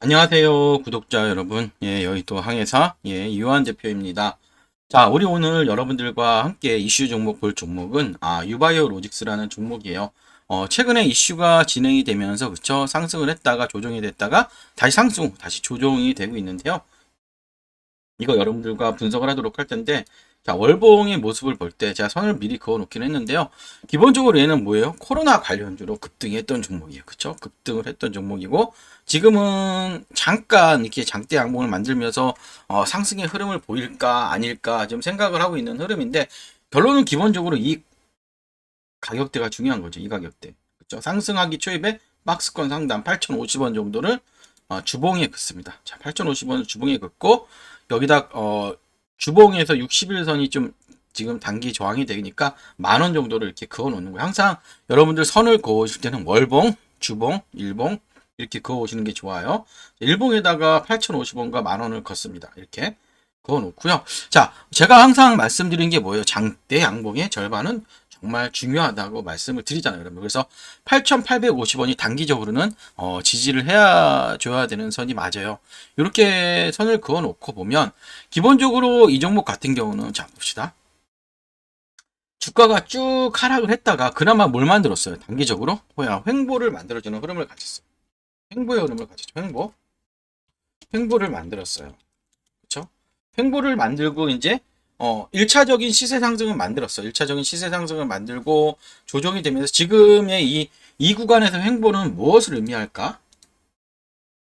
안녕하세요, 구독자 여러분. 예, 또 항해사, 예, 유한 대표입니다. 자, 우리 오늘 여러분들과 함께 이슈 종목 볼 종목은, 아, 유바이오 로직스라는 종목이에요. 어, 최근에 이슈가 진행이 되면서, 그쵸? 상승을 했다가 조정이 됐다가, 다시 상승, 다시 조정이 되고 있는데요. 이거 여러분들과 분석을 하도록 할 텐데, 자, 월봉의 모습을 볼 때 제가 선을 미리 그어 놓긴 했는데요. 기본적으로 얘는 뭐예요? 코로나 관련주로 급등했던 종목이에요. 그쵸? 급등을 했던 종목이고, 지금은 잠깐 이렇게 장대 양봉을 만들면서 어, 상승의 흐름을 보일까 아닐까 좀 생각을 하고 있는 흐름인데 결론은 기본적으로 이 가격대가 중요한 거죠. 이 가격대. 그렇죠? 상승하기 초입에 박스권 상단 8,050원 정도를 어, 주봉에 긋습니다. 자, 8,050원을 주봉에 긋고 여기다 어, 주봉에서 61선이 좀 지금 단기 저항이 되니까 만 원 정도를 이렇게 그어 놓는 거예요. 항상 여러분들 선을 그으실 때는 월봉, 주봉, 일봉 이렇게 그어 오시는 게 좋아요. 일봉에다가 8,050원과 만 원을 걷습니다. 이렇게 그어 놓고요. 자, 제가 항상 말씀드린 게 뭐예요? 장대 양봉의 절반은 정말 중요하다고 말씀을 드리잖아요, 여러분. 그래서 8,850원이 단기적으로는 어, 지지를 해야 줘야 되는 선이 맞아요. 이렇게 선을 그어 놓고 보면 기본적으로 이 종목 같은 경우는 자 봅시다. 주가가 쭉 하락을 했다가 그나마 뭘 만들었어요? 단기적으로 뭐야 횡보를 만들어주는 흐름을 가졌어요. 횡보의 흐름을 가졌죠. 횡보. 횡보를 만들었어요. 그렇죠? 횡보를 만들고 이제 어 1차적인 시세 상승을 만들었어요. 1차적인 시세 상승을 만들고 조정이 되면서 지금의 이, 이 구간에서 횡보는 무엇을 의미할까?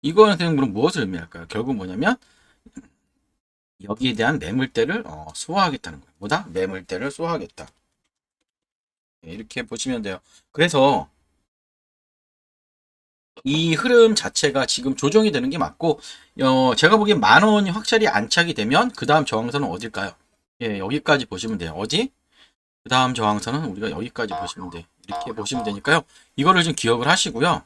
이 구간에서 횡보는 무엇을 의미할까요? 결국 뭐냐면 여기에 대한 매물대를 어, 소화하겠다는 거예요. 뭐다? 매물대를 소화하겠다. 네, 이렇게 보시면 돼요. 그래서 이 흐름 자체가 지금 조정이 되는 게 맞고 어, 제가 보기엔 만 원이 확실히 안착이 되면 그 다음 저항선은 어딜까요? 예, 여기까지 보시면 돼요. 어디? 그 다음 저항선은 우리가 여기까지 보시면 돼. 이렇게 보시면 되니까요. 이거를 좀 기억을 하시고요.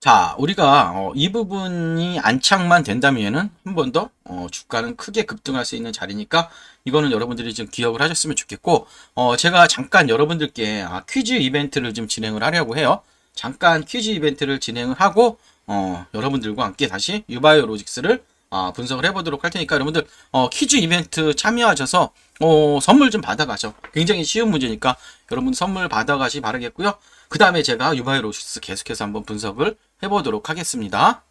자, 우리가 어, 이 부분이 안착만 된다면은 한 번 더 어, 주가는 크게 급등할 수 있는 자리니까 이거는 여러분들이 좀 기억을 하셨으면 좋겠고 어, 제가 잠깐 여러분들께 아, 퀴즈 이벤트를 좀 진행을 하려고 해요. 잠깐 퀴즈 이벤트를 진행을 하고 어, 여러분들과 함께 다시 유바이오 로직스를 어, 분석을 해보도록 할 테니까 여러분들 어, 퀴즈 이벤트 참여하셔서 어, 선물 좀 받아가죠. 굉장히 쉬운 문제니까 여러분 선물 받아가시 바라겠고요. 그 다음에 제가 유바이오 로직스 계속해서 한번 분석을 해보도록 하겠습니다.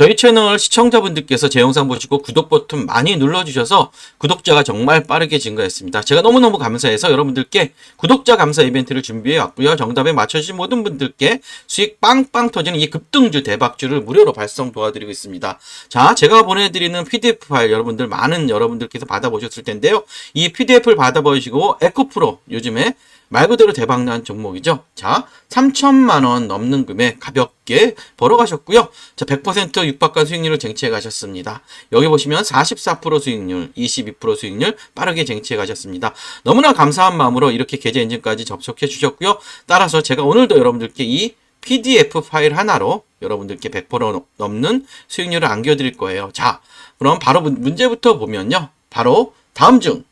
저희 채널 시청자분들께서 제 영상 보시고 구독 버튼 많이 눌러주셔서 구독자가 정말 빠르게 증가했습니다. 제가 너무너무 감사해서 여러분들께 구독자 감사 이벤트를 준비해 왔고요. 정답에 맞춰주신 모든 분들께 수익 빵빵 터지는 이 급등주 대박주를 무료로 발송 도와드리고 있습니다. 자, 제가 보내드리는 PDF 파일 여러분들 많은 여러분들께서 받아보셨을 텐데요. 이 PDF를 받아보시고 에코프로 요즘에 말 그대로 대박난 종목이죠. 자, 3천만 원 넘는 금액 가볍게 벌어가셨고요. 자, 100% 육박한 수익률을 쟁취해 가셨습니다. 여기 보시면 44% 수익률, 22% 수익률 빠르게 쟁취해 가셨습니다. 너무나 감사한 마음으로 이렇게 계좌 인증까지 접속해 주셨고요. 따라서 제가 오늘도 여러분들께 이 PDF 파일 하나로 여러분들께 100% 넘는 수익률을 안겨드릴 거예요. 자, 그럼 바로 문- 문제부터 보면요. 바로 다음 중햇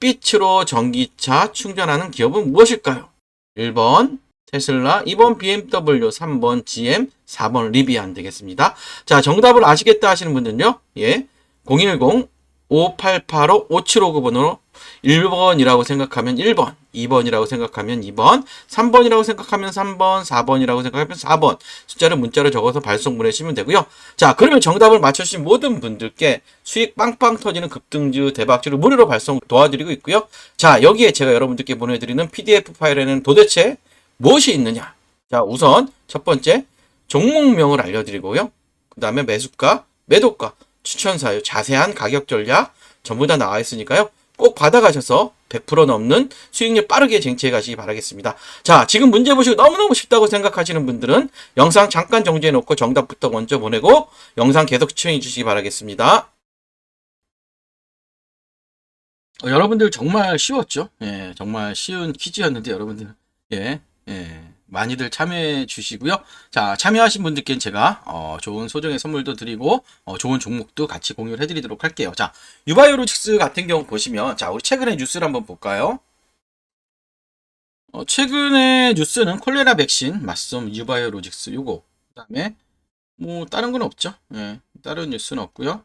빛으로 전기차 충전하는 기업은 무엇일까요? 1번 테슬라, 2번 BMW, 3번 GM, 4번 리비안 되겠습니다. 자, 정답을 아시겠다 하시는 분들은요. 예. 010 5885 5759번으로 1번이라고 생각하면 1번, 2번이라고 생각하면 2번, 3번이라고 생각하면 3번, 4번이라고 생각하면 4번 숫자를 문자로 적어서 발송 보내시면 되고요. 자, 그러면 정답을 맞춰주신 모든 분들께 수익 빵빵 터지는 급등주 대박주를 무료로 발송 도와드리고 있고요. 자, 여기에 제가 여러분들께 보내드리는 PDF 파일에는 도대체 무엇이 있느냐? 자, 우선 첫 번째 종목명을 알려드리고요. 그 다음에 매수가, 매도가, 추천 사유, 자세한 가격 전략 전부 다 나와 있으니까요. 꼭 받아가셔서 100% 넘는 수익률 빠르게 쟁취해 가시기 바라겠습니다. 자, 지금 문제 보시고 너무너무 쉽다고 생각하시는 분들은 영상 잠깐 정지해 놓고 정답부터 먼저 보내고 영상 계속 시청해 주시기 바라겠습니다. 어, 여러분들 정말 쉬웠죠? 예, 정말 쉬운 퀴즈였는데 여러분들 예, 예, 많이들 참여해 주시고요. 자, 참여하신 분들께 제가 어, 좋은 소정의 선물도 드리고 어, 좋은 종목도 같이 공유를 해드리도록 할게요. 자, 유바이오로직스 같은 경우 보시면 자, 우리 최근에 뉴스를 한번 볼까요? 어, 최근에 뉴스는 콜레라 백신 맞섬 유바이오로직스 요거 그다음에 뭐 다른 건 없죠. 예, 다른 뉴스는 없고요.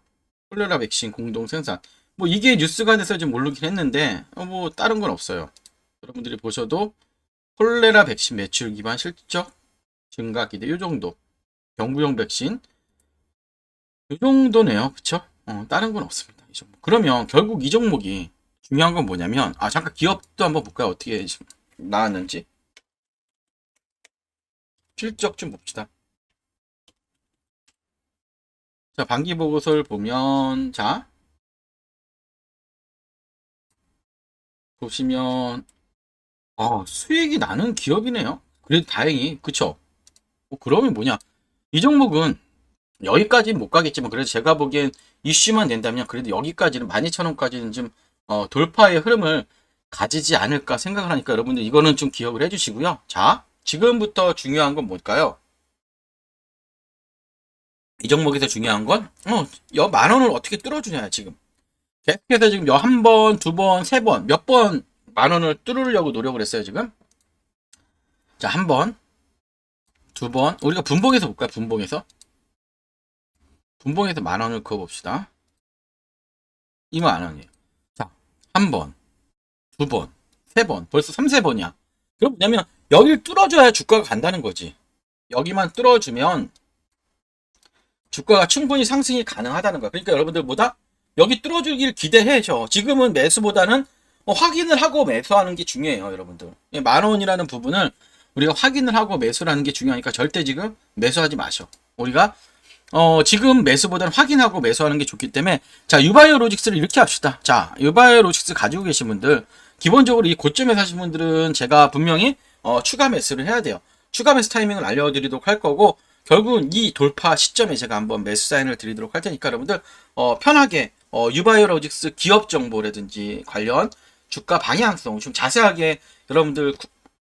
콜레라 백신 공동 생산 뭐 이게 뉴스가 돼서 좀 모르긴 했는데 어, 뭐 다른 건 없어요. 여러분들이 보셔도 콜레라 백신 매출 기반 실적 증가 기대 요 정도 경부용 백신 요 정도네요. 그쵸? 어, 다른 건 없습니다. 이 종목. 그러면 결국 이 종목이 중요한 건 뭐냐면 아 잠깐 기업도 한번 볼까요? 어떻게 나왔는지 실적 좀 봅시다. 자, 반기 보고서를 보면 자 보시면 아, 수익이 나는 기업이네요. 그래도 다행히 그쵸? 뭐 그러면 뭐냐? 이 종목은 여기까지는 못 가겠지만 그래도 제가 보기엔 이슈만 된다면 그래도 여기까지는 12,000원까지는 좀 어, 돌파의 흐름을 가지지 않을까 생각을 하니까 여러분들 이거는 좀 기억을 해주시고요. 자, 지금부터 중요한 건 뭘까요? 이 종목에서 중요한 건, 어, 여 만 원을 어떻게 뚫어주냐, 지금. 계속해서 지금 여 한 번, 두 번, 세 번, 몇 번 만 원을 뚫으려고 노력을 했어요, 지금. 자, 한 번, 두 번, 우리가 분봉에서 볼까요, 분봉에서? 분봉에서 만 원을 그어 봅시다. 이만 원이에요. 자, 한 번, 두 번, 세 번, 벌써 3, 세 번이야. 그럼 뭐냐면, 여길 뚫어줘야 주가가 간다는 거지. 여기만 뚫어주면, 주가가 충분히 상승이 가능하다는 거야. 그러니까 여러분들 보다 여기 뚫어주길 기대해죠. 지금은 매수보다는 뭐 확인을 하고 매수하는 게 중요해요, 여러분들. 예, 만 원이라는 부분을 우리가 확인을 하고 매수를 하는 게 중요하니까 절대 지금 매수하지 마셔. 우리가 어, 지금 매수보다는 확인하고 매수하는 게 좋기 때문에 자, 유바이오 로직스를 이렇게 합시다. 자, 유바이오 로직스 가지고 계신 분들 기본적으로 이 고점에 사신 분들은 제가 분명히 어, 추가 매수를 해야 돼요. 추가 매수 타이밍을 알려드리도록 할 거고 결국은 이 돌파 시점에 제가 한번 매수 사인을 드리도록 할 테니까 여러분들 어, 편하게 어, 유바이오 로직스 기업 정보라든지 관련 주가 방향성 좀 자세하게 여러분들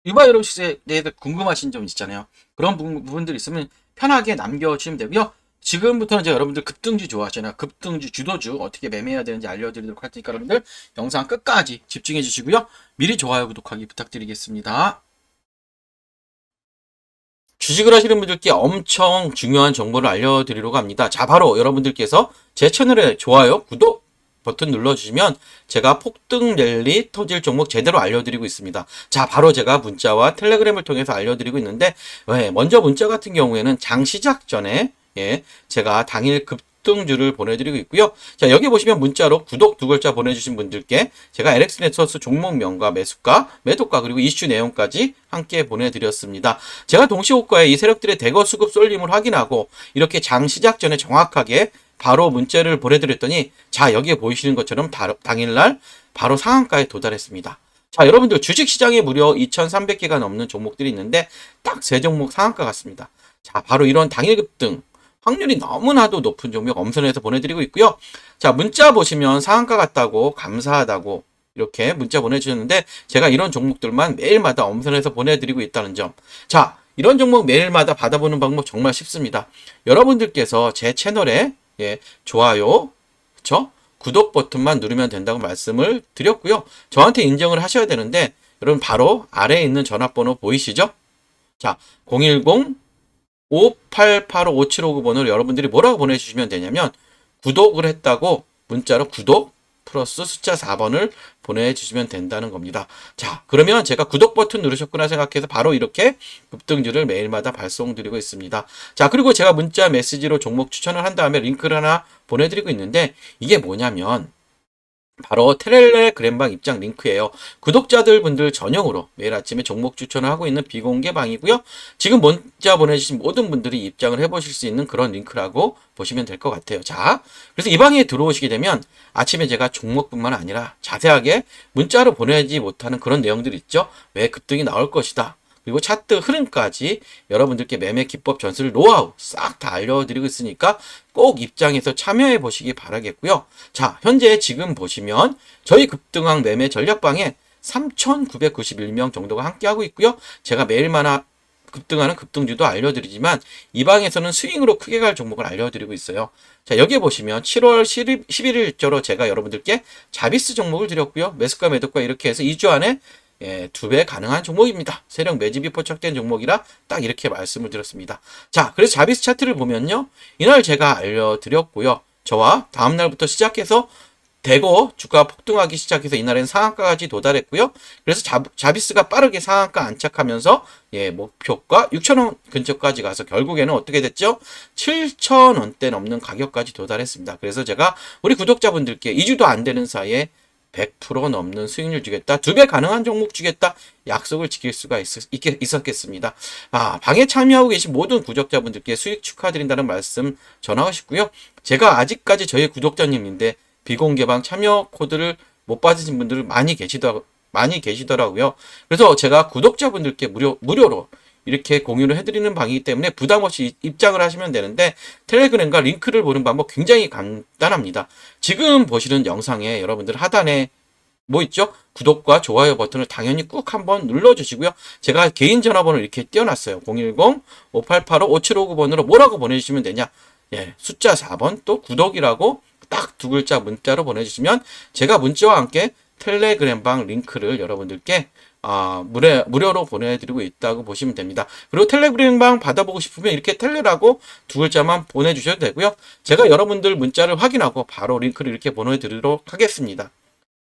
유바이오 로직스에 대해서 궁금하신 점 있잖아요. 그런 부분들 있으면 편하게 남겨주시면 되고요. 지금부터는 이제 여러분들 급등주 좋아하시잖아요. 급등주, 주도주 어떻게 매매해야 되는지 알려드리도록 할 테니까 여러분들 영상 끝까지 집중해 주시고요. 미리 좋아요, 구독하기 부탁드리겠습니다. 주식을 하시는 분들께 엄청 중요한 정보를 알려드리려고 합니다. 자, 바로 여러분들께서 제 채널에 좋아요, 구독 버튼 눌러주시면 제가 폭등 랠리 터질 종목 제대로 알려드리고 있습니다. 자, 바로 제가 문자와 텔레그램을 통해서 알려드리고 있는데, 네, 먼저 문자 같은 경우에는 장 시작 전에 예, 제가 당일 급 등주를 보내드리고 있고요. 자, 여기 보시면 문자로 구독 두 글자 보내주신 분들께 제가 LX 네트워스 종목명과 매수가, 매도가 그리고 이슈 내용까지 함께 보내드렸습니다. 제가 동시호가에 이 세력들의 대거 수급 쏠림을 확인하고 이렇게 장 시작 전에 정확하게 바로 문자를 보내드렸더니 자 여기에 보이시는 것처럼 당일날 바로 상한가에 도달했습니다. 자 여러분들 주식시장에 무려 2,300개가 넘는 종목들이 있는데 딱 세 종목 상한가 같습니다. 자 바로 이런 당일 급등 확률이 너무나도 높은 종목 엄선해서 보내드리고 있고요. 자, 문자 보시면 상한가 같다고 감사하다고 이렇게 문자 보내주셨는데 제가 이런 종목들만 매일마다 엄선해서 보내드리고 있다는 점. 자, 이런 종목 매일마다 받아보는 방법 정말 쉽습니다. 여러분들께서 제 채널에 예, 좋아요, 그쵸? 구독 버튼만 누르면 된다고 말씀을 드렸고요. 저한테 인정을 하셔야 되는데 여러분 바로 아래에 있는 전화번호 보이시죠? 자, 010 58855759번으로 여러분들이 뭐라고 보내주시면 되냐면 구독을 했다고 문자로 구독 플러스 숫자 4번을 보내주시면 된다는 겁니다. 자, 그러면 제가 구독 버튼 누르셨구나 생각해서 바로 이렇게 급등주를 매일마다 발송드리고 있습니다. 자, 그리고 제가 문자 메시지로 종목 추천을 한 다음에 링크를 하나 보내드리고 있는데 이게 뭐냐면 바로 텔레그램방 입장 링크예요. 구독자들 분들 전용으로 매일 아침에 종목 추천을 하고 있는 비공개 방이고요. 지금 문자 보내주신 모든 분들이 입장을 해보실 수 있는 그런 링크라고 보시면 될 것 같아요. 자, 그래서 이 방에 들어오시게 되면 아침에 제가 종목뿐만 아니라 자세하게 문자로 보내지 못하는 그런 내용들이 있죠. 왜 급등이 나올 것이다. 그리고 차트 흐름까지 여러분들께 매매 기법 전술 노하우 싹 다 알려드리고 있으니까 꼭 입장에서 참여해 보시기 바라겠고요. 자, 현재 지금 보시면 저희 급등왕 매매 전략방에 3,991명 정도가 함께하고 있고요. 제가 매일마다 급등하는 급등주도 알려드리지만 이 방에서는 스윙으로 크게 갈 종목을 알려드리고 있어요. 자 여기에 보시면 7월 11, 11일자로 제가 여러분들께 자비스 종목을 드렸고요. 매수가 매도가 이렇게 해서 2주 안에 예, 두 배 가능한 종목입니다. 세력 매집이 포착된 종목이라 딱 이렇게 말씀을 드렸습니다. 자, 그래서 자비스 차트를 보면요. 이날 제가 알려드렸고요. 저와 다음 날부터 시작해서 대거 주가가 폭등하기 시작해서 이날엔 상한가까지 도달했고요. 그래서 자, 자비스가 빠르게 상한가 안착하면서 예, 목표가 6,000원 근처까지 가서 결국에는 어떻게 됐죠? 7,000원대 넘는 가격까지 도달했습니다. 그래서 제가 우리 구독자분들께 2주도 안 되는 사이에 100% 넘는 수익률 주겠다. 두 배 가능한 종목 주겠다. 약속을 지킬 수가 있, 었겠습니다 아, 방에 참여하고 계신 모든 구독자분들께 수익 축하드린다는 말씀 전하고 싶고요. 제가 아직까지 저희 구독자님인데 비공개방 참여 코드를 못 받으신 분들 많이 계시더 많이 계시더라고요. 그래서 제가 구독자분들께 무료 무료로 이렇게 공유를 해드리는 방이기 때문에 부담 없이 입장을 하시면 되는데 텔레그램과 링크를 보는 방법 굉장히 간단합니다. 지금 보시는 영상에 여러분들 하단에 뭐 있죠? 구독과 좋아요 버튼을 당연히 꾹 한번 눌러주시고요. 제가 개인 전화번호 이렇게 띄워놨어요. 010-5885-5759 번으로 뭐라고 보내주시면 되냐? 예, 숫자 4번 또 구독이라고 딱 두 글자 문자로 보내주시면 제가 문자와 함께 텔레그램방 링크를 여러분들께 아, 무료, 무료로 보내드리고 있다고 보시면 됩니다. 그리고 텔레그램방 받아보고 싶으면 이렇게 텔레라고 두 글자만 보내주셔도 되고요. 제가 여러분들 문자를 확인하고 바로 링크를 이렇게 보내드리도록 하겠습니다.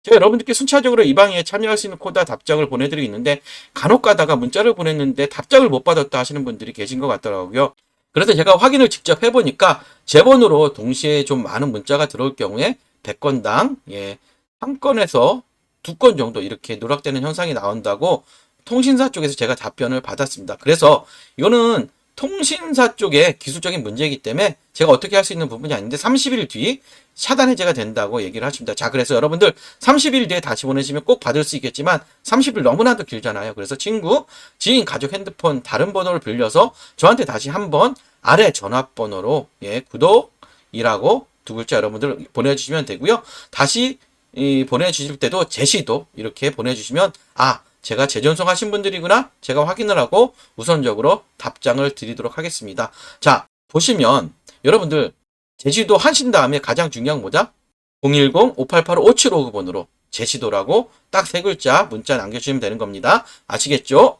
제가 여러분들께 순차적으로 이 방에 참여할 수 있는 코드 답장을 보내드리고 있는데 간혹 가다가 문자를 보냈는데 답장을 못 받았다 하시는 분들이 계신 것 같더라고요. 그래서 제가 확인을 직접 해보니까 제 번호로 동시에 좀 많은 문자가 들어올 경우에 100건당 예, 한 건에서 두 건 정도 이렇게 누락되는 현상이 나온다고 통신사 쪽에서 제가 답변을 받았습니다. 그래서 이거는 통신사 쪽의 기술적인 문제이기 때문에 제가 어떻게 할 수 있는 부분이 아닌데 30일 뒤 차단 해제가 된다고 얘기를 하십니다. 자, 그래서 여러분들 30일 뒤에 다시 보내시면 꼭 받을 수 있겠지만 30일 너무나도 길잖아요. 그래서 친구, 지인, 가족 핸드폰 다른 번호를 빌려서 저한테 다시 한번 아래 전화번호로 예, 구독이라고 두 글자 여러분들 보내주시면 되고요. 다시 이 보내주실 때도 제시도 이렇게 보내주시면 아 제가 재전송 하신 분들이구나 제가 확인을 하고 우선적으로 답장을 드리도록 하겠습니다. 자 보시면 여러분들 제시도 하신 다음에 가장 중요한 뭐다? 010-5885-5759번으로 제시도라고 딱 세 글자 문자 남겨주시면 되는 겁니다. 아시겠죠?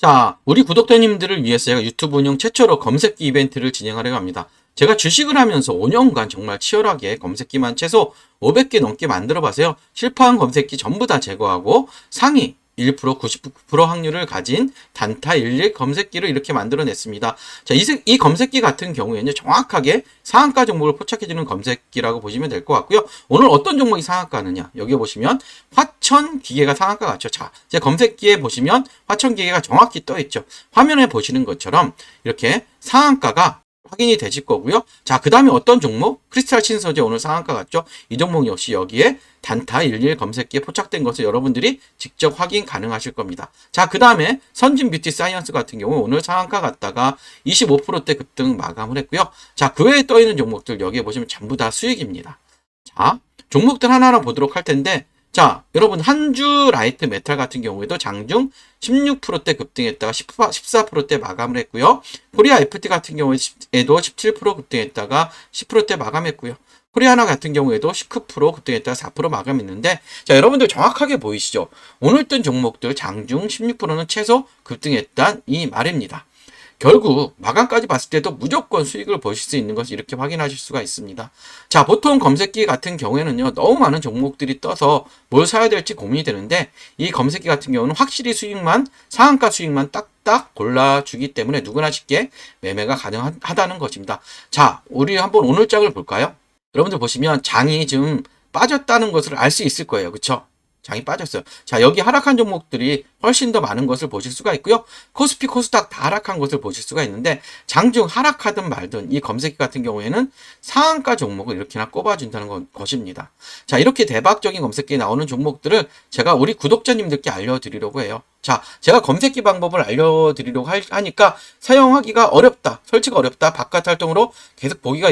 자, 우리 구독자님들을 위해서 제가 유튜브 운영 최초로 검색기 이벤트를 진행하려고 합니다. 제가 주식을 하면서 5년간 정말 치열하게 검색기만 최소 500개 넘게 만들어 봐서요. 실패한 검색기 전부 다 제거하고 상위 1% 99% 확률을 가진 단타 11 검색기를 이렇게 만들어냈습니다. 자, 이, 세- 이 검색기 같은 경우에는 정확하게 상한가 종목을 포착해주는 검색기라고 보시면 될 것 같고요. 오늘 어떤 종목이 상한가느냐? 여기 보시면 화천 기계가 상한가 같죠. 자, 제 검색기에 보시면 화천 기계가 정확히 떠 있죠. 화면에 보시는 것처럼 이렇게 상한가가 확인이 되실 거고요. 자, 그 다음에 어떤 종목? 크리스탈 신소재 오늘 상한가 같죠? 이 종목 역시 여기에 단타 11 검색기에 포착된 것을 여러분들이 직접 확인 가능하실 겁니다. 자, 그 다음에 선진 뷰티 사이언스 같은 경우 오늘 상한가 갔다가 25%대 급등 마감을 했고요. 자, 그 외에 떠 있는 종목들 여기에 보시면 전부 다 수익입니다. 자, 종목들 하나하나 보도록 할 텐데, 자, 여러분, 한주 라이트 메탈 같은 경우에도 장중 16%대 급등했다가 14%대 마감을 했고요. 코리아 FT 같은 경우에도 17% 급등했다가 10%대 마감했고요. 코리아나 같은 경우에도 19% 급등했다가 4% 마감했는데, 자, 여러분들 정확하게 보이시죠? 오늘 뜬 종목들 장중 16%는 최소 급등했단 이 말입니다. 결국 마감까지 봤을 때도 무조건 수익을 보실 수 있는 것을 이렇게 확인하실 수가 있습니다. 자, 보통 검색기 같은 경우에는요, 너무 많은 종목들이 떠서 뭘 사야 될지 고민이 되는데, 이 검색기 같은 경우는 확실히 수익만, 상한가 수익만 딱딱 골라주기 때문에 누구나 쉽게 매매가 가능하다는 것입니다. 자, 우리 한번 오늘 장을 볼까요? 여러분들 보시면 장이 지금 빠졌다는 것을 알 수 있을 거예요. 그쵸? 장이 빠졌어요. 자, 여기 하락한 종목들이 훨씬 더 많은 것을 보실 수가 있고요. 코스피, 코스닥 다 하락한 것을 보실 수가 있는데 장중 하락하든 말든 이 검색기 같은 경우에는 상한가 종목을 이렇게나 꼽아준다는 건- 것입니다. 자, 이렇게 대박적인 검색기에 나오는 종목들을 제가 우리 구독자님들께 알려드리려고 해요. 자, 제가 검색기 방법을 알려드리려고 할- 하니까 사용하기가 어렵다, 설치가 어렵다, 바깥 활동으로 계속 보기가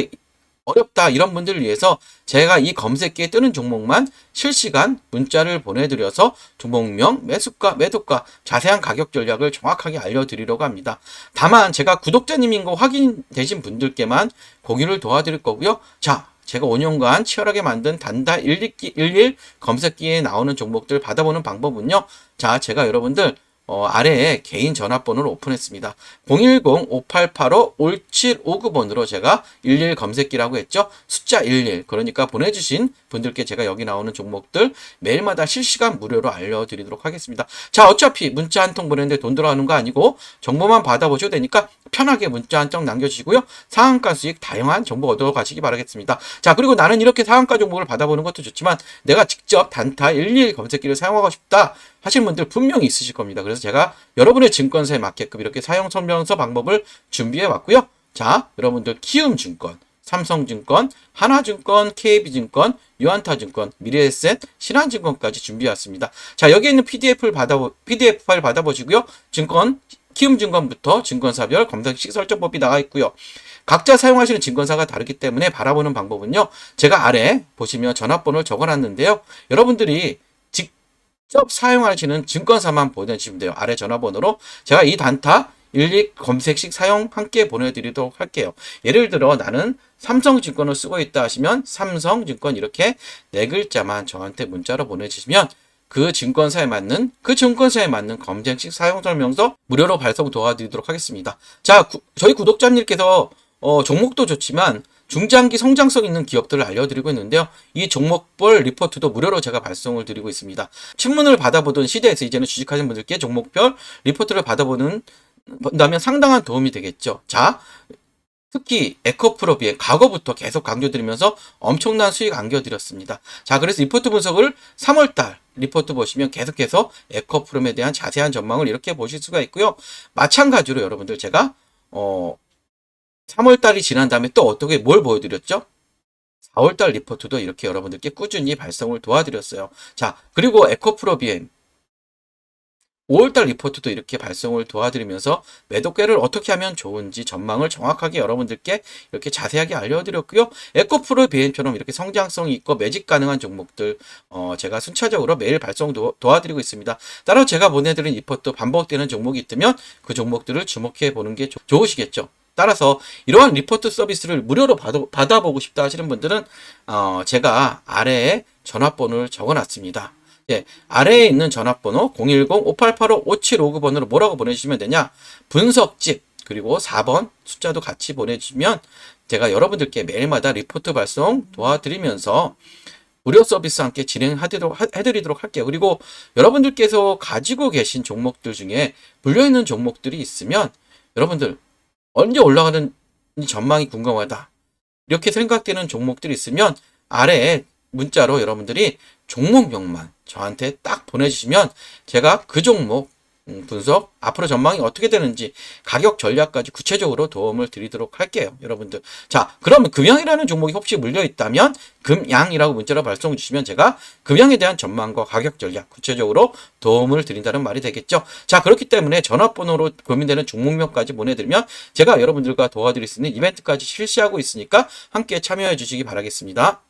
어렵다 이런 분들을 위해서 제가 이 검색기에 뜨는 종목만 실시간 문자를 보내드려서 종목명, 매수가, 매도가, 자세한 가격 전략을 정확하게 알려드리려고 합니다. 다만 제가 구독자님인 거 확인되신 분들께만 공유를 도와드릴 거고요. 자, 제가 5년간 치열하게 만든 단다 11, 11 검색기에 나오는 종목들 받아보는 방법은요. 자, 제가 여러분들 어, 아래에 개인 전화번호를 오픈했습니다. 010-5885-5759번으로 제가 11 검색기라고 했죠. 숫자 11. 그러니까 보내주신 분들께 제가 여기 나오는 종목들 매일마다 실시간 무료로 알려드리도록 하겠습니다. 자, 어차피 문자 한 통 보내는데 돈 들어가는 거 아니고 정보만 받아보셔도 되니까 편하게 문자 한 통 남겨주시고요. 상한가 수익 다양한 정보 얻어 가시기 바라겠습니다. 자, 그리고 나는 이렇게 상한가 정보를 받아보는 것도 좋지만 내가 직접 단타 11 검색기를 사용하고 싶다 하시는 분들 분명히 있으실 겁니다. 그래서 제가 여러분의 증권사에 맞게끔 이렇게 사용 설명서 방법을 준비해 왔고요. 자, 여러분들 키움증권, 삼성증권, 하나증권, KB증권, 유한타증권, 미래에셋, 신한증권까지 준비해왔습니다. 자, 여기 있는 PDF를 받아 PDF 파일 받아보시고요. 증권 키움증권부터 증권사별 검색식 설정법이 나와 있고요. 각자 사용하시는 증권사가 다르기 때문에 바라보는 방법은요. 제가 아래 보시면 전화번호를 적어놨는데요. 여러분들이 직접 사용하시는 증권사만 보내주시면 돼요. 아래 전화번호로 제가 이 단타 일일 검색식 사용 함께 보내드리도록 할게요. 예를 들어 나는 삼성증권을 쓰고 있다 하시면 삼성증권 이렇게 네 글자만 저한테 문자로 보내주시면 그 증권사에 맞는 그 증권사에 맞는 검색식 사용 설명서 무료로 발송 도와드리도록 하겠습니다. 자, 구- 저희 구독자님께서 어, 종목도 좋지만 중장기 성장성 있는 기업들을 알려드리고 있는데요. 이 종목별 리포트도 무료로 제가 발송을 드리고 있습니다. 친문을 받아보던 시대에서 이제는 주식하시는 분들께 종목별 리포트를 받아보는 본다면 상당한 도움이 되겠죠. 자, 특히 에코프로비의 과거부터 계속 강조드리면서 엄청난 수익 안겨드렸습니다. 자, 그래서 리포트 분석을 3월달 리포트 보시면 계속해서 에코프롬에 대한 자세한 전망을 이렇게 보실 수가 있고요. 마찬가지로 여러분들 제가 어 3월달이 지난 다음에 또 어떻게 뭘 보여드렸죠? 4월달 리포트도 이렇게 여러분들께 꾸준히 발송을 도와드렸어요. 자, 그리고 에코프로비엠 5월달 리포트도 이렇게 발송을 도와드리면서 매도계를 어떻게 하면 좋은지 전망을 정확하게 여러분들께 이렇게 자세하게 알려드렸고요. 에코프로 비엔처럼 이렇게 성장성이 있고 매직 가능한 종목들 어, 제가 순차적으로 매일 발송 도, 도와드리고 있습니다. 따로 제가 보내드린 리포트 반복되는 종목이 있다면 그 종목들을 주목해 보는 게 좋- 좋으시겠죠. 따라서 이러한 리포트 서비스를 무료로 받아, 받아보고 싶다 하시는 분들은 어, 제가 아래에 전화번호를 적어놨습니다. 예, 아래에 있는 전화번호 010-5885-5759번으로 뭐라고 보내주시면 되냐? 분석집 그리고 4번 숫자도 같이 보내주시면 제가 여러분들께 매일마다 리포트 발송 도와드리면서 무료 서비스 함께 진행하도록 하- 해드리도록 할게요. 그리고 여러분들께서 가지고 계신 종목들 중에 물려있는 종목들이 있으면 여러분들 언제 올라가는 전망이 궁금하다. 이렇게 생각되는 종목들이 있으면 아래에 문자로 여러분들이 종목명만 저한테 딱 보내주시면 제가 그 종목 음, 분석, 앞으로 전망이 어떻게 되는지 가격 전략까지 구체적으로 도움을 드리도록 할게요. 여러분들. 자, 그러면 금양이라는 종목이 혹시 물려 있다면 금양이라고 문자로 발송 주시면 제가 금양에 대한 전망과 가격 전략 구체적으로 도움을 드린다는 말이 되겠죠. 자, 그렇기 때문에 전화번호로 고민되는 종목명까지 보내드리면 제가 여러분들과 도와드릴 수 있는 이벤트까지 실시하고 있으니까 함께 참여해 주시기 바라겠습니다.